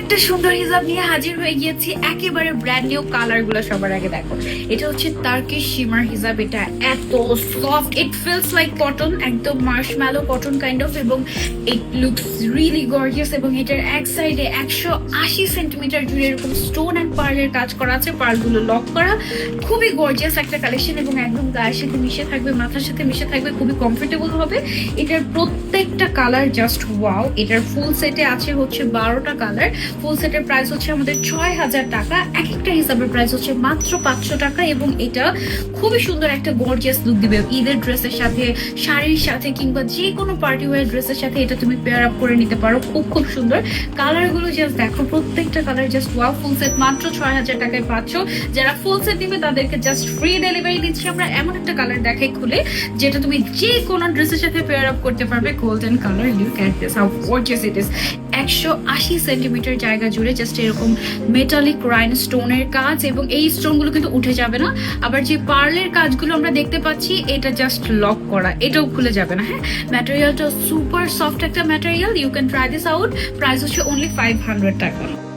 একটা সুন্দর হিসাব নিয়ে হাজির হয়ে গিয়েছি। একেবারে ব্র্যান্ড নিউ কালারগুলো সবার আগে দেখো। এটা হচ্ছে টার্কিশ শিমার হিসাব এটা এত soft it feels like cotton একদম marsh marshmallow cotton kind of এবং ইট লুকস রিয়েলি গর্জিয়াস এবং এটার এক সাইডে একশো আশি সেন্টিমিটার জুড়ে এরকম স্টোন অ্যান্ড পার্লের কাজ করা আছে পার্লগুলো লক করা। খুবই গর্জিয়াস একটা কালেকশন এবং একদম গায়ের সাথে মিশে থাকবে, মাথার সাথে মিশে থাকবে, খুবই কমফোর্টেবল হবে। এটার প্রত্যেকটা কালার জাস্ট ওয়াও এটার ফুল সেটে আছে হচ্ছে বারোটা কালার ফুল সেটের প্রাইস হচ্ছে আমাদের ছয় হাজার টাকা। এক একটা হিসাবের প্রাইস হচ্ছে মাত্র পাঁচশো টাকা এবং এটা খুবই সুন্দর একটা গর্জিয়াস লুক দিবে। ঈদের ড্রেসের সাথে, শাড়ির সাথে কিংবা যে কোনো পার্টি ওয়ার ড্রেসের সাথে এটা তুমি পেয়ার আপ করে নিতে পারো। খুব খুব সুন্দর। কালারগুলো জাস্ট দেখো, প্রত্যেকটা colour just wow full set মাত্র ছয় হাজার টাকায় পাচ্ছ। যারা ফুল সেট দিবে, তাদেরকে জাস্ট ফ্রি ডেলিভারি দিচ্ছি। আমরা এমন একটা কালার দেখাই খুলে, যেটা তুমি যে কোনো ড্রেসের সাথে পেয়ার আপ করতে পারবে। Golden colour look at this how gorgeous it is একশো আশি সেন্টিমিটার জায়গা জুড়ে জাস্ট এরকম মেটালিক রাইন স্টোনের কাজ এবং এই স্টোনগুলো কিন্তু উঠে যাবে না। আবার যে পার্লের কাজগুলো আমরা দেখতে পাচ্ছি, এটা জাস্ট লক করা। এটাও খুলে যাবে না হ্যাঁ? ম্যাটেরিয়ালটা সুপার সফট একটা material you can try this out price হচ্ছে অনলি ফাইভ হান্ড্রেড টাকা।